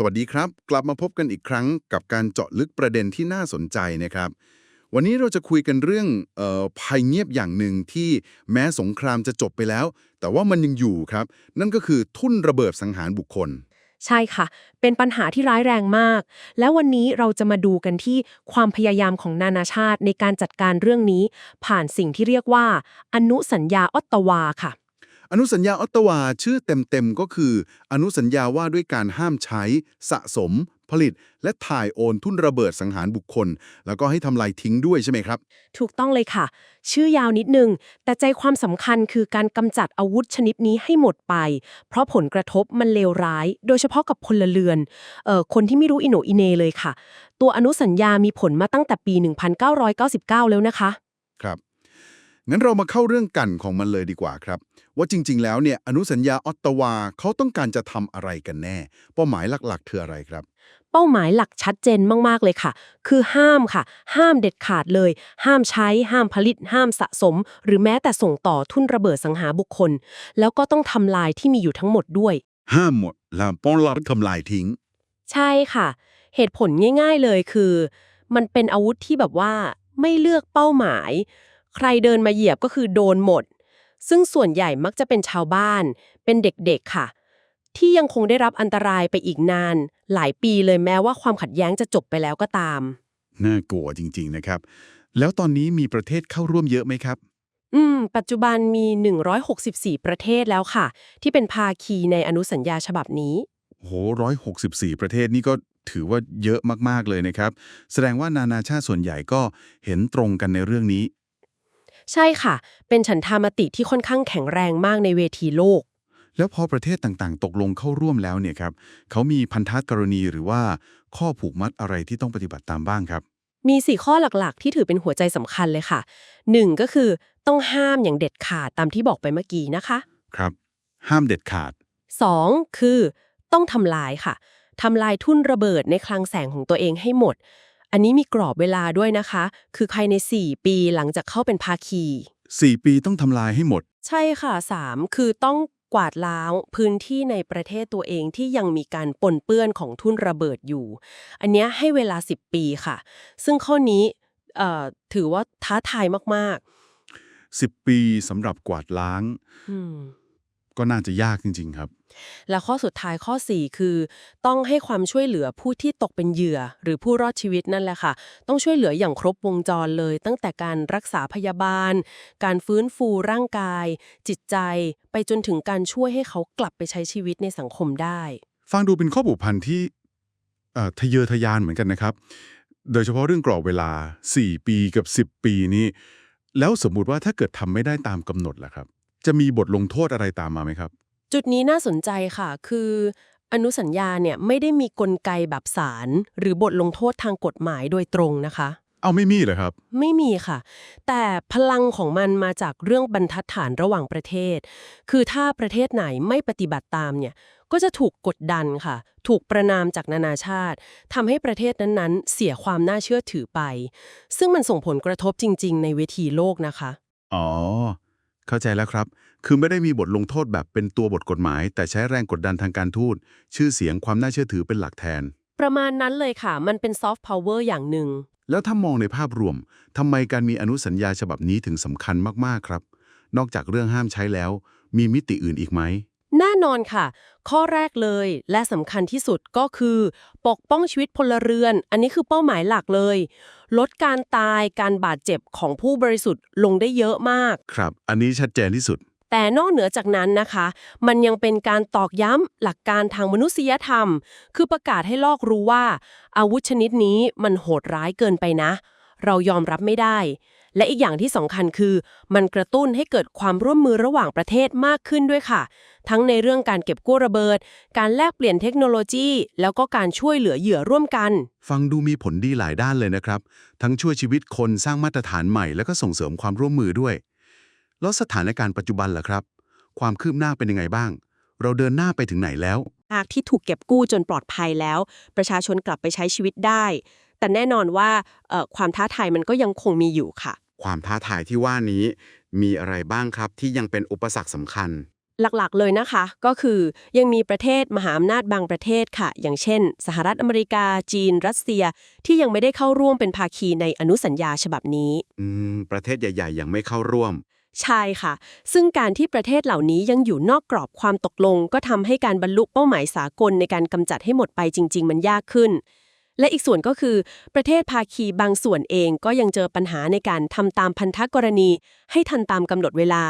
สวัสดีครับ กลับมาพบกันอีกครั้งกับการเจาะลึกประเด็นที่น่าสนใจนะครับ วันนี้เราจะคุยกันเรื่องออภัยเงียบอย่างหนึ่งที่แม้สงครามจะจบไปแล้ว แต่ว่ามันยังอยู่ครับ นั่นก็คือทุ่นระเบิดสังหารบุคคล ใช่ค่ะ เป็นปัญหาที่ร้ายแรงมาก แล้ววันนี้เราจะมาดูกันที่ความพยายามของนานาชาติในการจัดการเรื่องนี้ ผ่านสิ่งที่เรียกว่า อนุสัญญาออตตาวาค่ะ อนุสัญญาออตตาวาชื่อเต็มๆก็คือ อนุสัญญาว่าด้วยการห้ามใช้ สะสม ผลิต และถ่ายโอนทุ่นระเบิดสังหารบุคคล แล้วก็ให้ทำลายทิ้งด้วยใช่ไหมครับ ถูกต้องเลยค่ะ ชื่อยาวนิดนึง แต่ใจความสำคัญคือการกำจัดอาวุธชนิดนี้ให้หมดไป เพราะผลกระทบมันเลวร้าย โดยเฉพาะกับพลเรือนเอ่อคนที่ไม่รู้อิโหนอิเหนเลยค่ะ ตัวอนุสัญญามีผลมาตั้งแต่ปี 1999 แล้วนะคะ ครับ งั้นเรามาเข้าเรื่องกันของมันเลยดีกว่าครับ ว่าจริง ๆ แล้วเนี่ยอนุสัญญาออตตาวาเขาต้องการจะทำอะไรกันแน่ เป้าหมายหลักๆคืออะไรครับ เป้าหมายหลักชัดเจนมากๆเลยค่ะ คือห้ามค่ะ ห้ามเด็ดขาดเลย ห้ามใช้ ห้ามผลิต ห้ามสะสม หรือแม้แต่ส่งต่อทุนระเบิดสังหาบุคคล แล้วก็ต้องทำลายที่มีอยู่ทั้งหมดด้วย ห้ามหมดและป้องรับทำลายทิ้ง ใช่ค่ะ เหตุผลง่าย ๆเลยคือ มันเป็นอาวุธที่แบบว่าไม่เลือกเป้าหมาย ใครเดินมาเหยียบก็คือโดนหมด ซึ่งส่วนใหญ่มักจะเป็นชาวบ้าน เป็นเด็กๆค่ะ ที่ยังคงได้รับอันตรายไปอีกนาน หลายปีเลยแม้ว่าความขัดแย้งจะจบไปแล้วก็ตาม น่ากลัวจริง ๆ นะครับ แล้วตอนนี้มีประเทศเข้าร่วมเยอะไหมครับ อืม ปัจจุบันมี 164 ประเทศแล้วค่ะ ที่เป็นภาคีในอนุสัญญาฉบับนี้โหร้อยหกสิบสี่ประเทศนี่ก็ถือว่าเยอะมากๆเลยนะครับ แสดงว่านานาชาติส่วนใหญ่ก็เห็นตรงกันในเรื่องนี้ ใช่ค่ะ เป็นฉันทามติที่ค่อนข้างแข็งแรงมากในเวทีโลก แล้วพอประเทศต่างๆ ตกลงเข้าร่วมแล้วเนี่ยครับเขามีพันธกรณีหรือว่าข้อผูกมัดอะไรที่ต้องปฏิบัติตามบ้างครับ มี 4 ข้อหลักๆ ที่ถือเป็นหัวใจสำคัญเลยค่ะ 1 ก็คือต้องห้ามอย่างเด็ดขาดตามที่บอกไปเมื่อกี้นะคะ ครับ ห้ามเด็ดขาด 2 คือต้องทำลายค่ะทำลายทุ่นระเบิดในคลังแสงของตัวเองให้หมด อันนี้มีกรอบเวลาด้วยนะคะ คือภายใน 4 ปีหลังจากเข้าเป็นภาคี 4 ปีต้องทำลายให้หมด ใช่ค่ะ 3 คือต้องกวาดล้างพื้นที่ในประเทศตัวเองที่ยังมีการปนเปื้อนของทุ่นระเบิดอยู่ อันเนี้ยให้เวลา 10 ปีค่ะ ซึ่งข้อนี้เอ่อถือว่าท้าทายมาก10 ปีสำหรับกวาดล้างๆอืม ก็น่าจะยากจริง ๆ ครับ และข้อสุดท้ายข้อ 4 คือ ต้องให้ความช่วยเหลือผู้ที่ตกเป็นเหยื่อ หรือผู้รอดชีวิตนั่นแหละค่ะ ต้องช่วยเหลืออย่างครบวงจรเลย ตั้งแต่การรักษาพยาบาล การฟื้นฟูร่างกาย จิตใจ ไปจนถึงการช่วยให้เขากลับไปใช้ชีวิตในสังคมได้ ฟังดูเป็นข้อผูกพันที่เอ่อทะเยอทะยานเหมือนกันนะครับ โดยเฉพาะเรื่องกรอบเวลา 4 ปีกับ 10 ปีนี้แล้วสมมุติว่าถ้าเกิดทำไม่ได้ตามกำหนดล่ะครับ จะมีบทลงโทษอะไรตามมาไหมครับ จุดนี้น่าสนใจค่ะคืออนุสัญญาเนี่ยไม่ได้มีกลไกแบบศาลหรือบทลงโทษทางกฎหมายโดยตรงนะคะ เอาไม่มีเหรอครับ ไม่มีค่ะ แต่พลังของมันมาจากเรื่องบรรทัดฐานระหว่างประเทศ คือถ้าประเทศไหนไม่ปฏิบัติตามเนี่ยก็จะถูกกดดันค่ะ ถูกประนามจากนานาชาติทำให้ประเทศนั้นๆ เสียความน่าเชื่อถือไป ซึ่งมันส่งผลกระทบจริง ๆ ในเวทีโลกนะคะ อ๋อ เข้าใจแล้วครับ คือไม่ได้มีบทลงโทษแบบเป็นตัวบทกฎหมาย แต่ใช้แรงกดดันทางการทูต ชื่อเสียงความน่าเชื่อถือเป็นหลักแทน ประมาณนั้นเลยค่ะ มันเป็นซอฟต์พาวเวอร์อย่างหนึ่ง แล้วถ้ามองในภาพรวมทำไมการมีอนุสัญญาฉบับนี้ถึงสำคัญมากๆครับ นอกจากเรื่องห้ามใช้แล้ว มีมิติอื่นอีกไหม แน่นอนค่ะ ข้อแรกเลยและสำคัญที่สุดก็คือ ปกป้องชีวิตพลเรือน อันนี้คือเป้าหมายหลักเลย ลดการตายการบาดเจ็บของผู้บริสุทธิ์ลงได้เยอะมาก ครับ อันนี้ชัดเจนที่สุด แต่นอกเหนือจากนั้นนะคะ มันยังเป็นการตอกย้ำหลักการทางมนุษยธรรม คือประกาศให้โลกรู้ว่า อาวุธชนิดนี้มันโหดร้ายเกินไปนะ เรายอมรับไม่ได้ และอีกอย่างที่สำคัญคือ มันกระตุ้นให้เกิดความร่วมมือระหว่างประเทศมากขึ้นด้วยค่ะ ทั้งในเรื่องการเก็บกู้ระเบิด การแลกเปลี่ยนเทคโนโลยี แล้วก็การช่วยเหลือเหยื่อร่วมกัน ฟังดูมีผลดีหลายด้านเลยนะครับ ทั้งช่วยชีวิตคนสร้างมาตรฐานใหม่ แล้วก็ส่งเสริมความร่วมมือด้วย แล้วสถานการณ์ปัจจุบันล่ะครับ ความคืบหน้าเป็นยังไงบ้าง เราเดินหน้าไปถึงไหนแล้ว หากที่ถูกเก็บกู้จนปลอดภัยแล้ว ประชาชนกลับไปใช้ชีวิตได้ แต่แน่นอนว่าเอ่อความท้าทายมันก็ยังคงมีอยู่ค่ะ ความท้าทายที่ว่านี้มีอะไรบ้างครับที่ยังเป็นอุปสรรคสำคัญหลักๆ เลยนะคะ ก็คือยังมีประเทศมหาอำนาจบางประเทศค่ะ อย่างเช่น สหรัฐอเมริกา จีน รัสเซีย ที่ยังไม่ได้เข้าร่วมเป็นภาคีในอนุสัญญาฉบับนี้ อืม ประเทศใหญ่ๆ ยังไม่เข้าร่วม ใช่ค่ะ ซึ่งการที่ประเทศเหล่านี้ยังอยู่นอกกรอบความตกลง ก็ทำให้การบรรลุเป้าหมายสากลในการกำจัดให้หมดไปจริง ๆ มันยากขึ้น และอีกส่วนก็คือ ประเทศภาคีบางส่วนเองก็ยังเจอปัญหาในการทำตามพันธกรณี ให้ทันตามกำหนดเวลา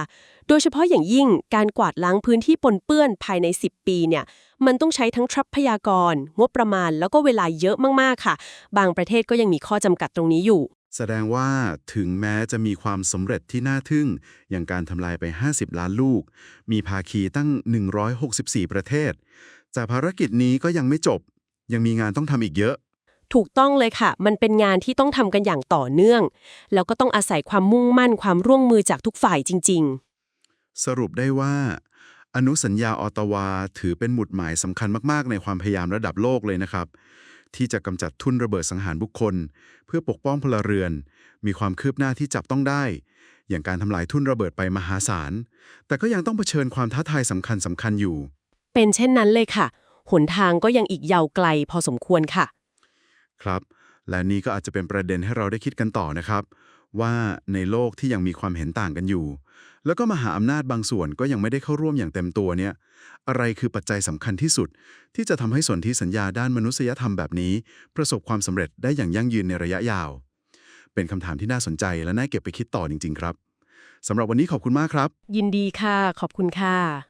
โดยเฉพาะอย่างยิ่งการกวาดล้างพื้นที่ปนเปื้อนภายใน 10 ปีเนี่ยมันต้องใช้ทั้งทรัพยากร งบประมาณ แล้วก็เวลาเยอะมากๆค่ะ บางประเทศก็ยังมีข้อจำกัดตรงนี้อยู่ แสดงว่าถึงแม้จะมีความสำเร็จที่น่าทึ่ง อย่างการทำลายไป 50 ล้านลูก มีภาคีตั้ง 164 ประเทศแต่ภารกิจนี้ก็ยังไม่จบ ยังมีงานต้องทำอีกเยอะ ถูกต้องเลยค่ะ มันเป็นงานที่ต้องทำกันอย่างต่อเนื่อง แล้วก็ต้องอาศัยความมุ่งมั่นความร่วมมือจากทุกฝ่ายจริง สรุปได้ว่า อนุสัญญาออตตาวา ถือเป็นหมุดหมายสำคัญมาก ๆ ในความพยายามระดับโลกเลยนะครับ ที่จะกำจัดทุนระเบิดสังหารบุคคล เพื่อปกป้องพลเรือน มีความคืบหน้าที่จับต้องได้ อย่างการทำลายทุนระเบิดไปมหาศาล แต่ก็ยังต้องเผชิญความท้าทายสำคัญสำคัญอยู่ ๆ เป็นเช่นนั้นเลยค่ะ หนทางก็ยังอีกยาวไกลพอสมควรค่ะ ครับ และนี่ก็อาจจะเป็นประเด็นให้เราได้คิดกันต่อนะครับ ว่าในโลกที่ยังมีความเห็นต่างกันอยู่ แล้วก็มหาอำนาจบางส่วนก็ยังไม่ได้เข้าร่วมอย่างเต็มตัวเนี่ยอะไรคือปัจจัยสำคัญที่สุด ที่จะทำให้สนธิสัญญาด้านมนุษยธรรมแบบนี้ ประสบความสำเร็จได้อย่างยั่งยืนในระยะยาว เป็นคำถามที่น่าสนใจและน่าเก็บไปคิดต่อจริง ๆ ครับสำหรับวันนี้ขอบคุณมากครับ ยินดีค่ะ ขอบคุณค่ะ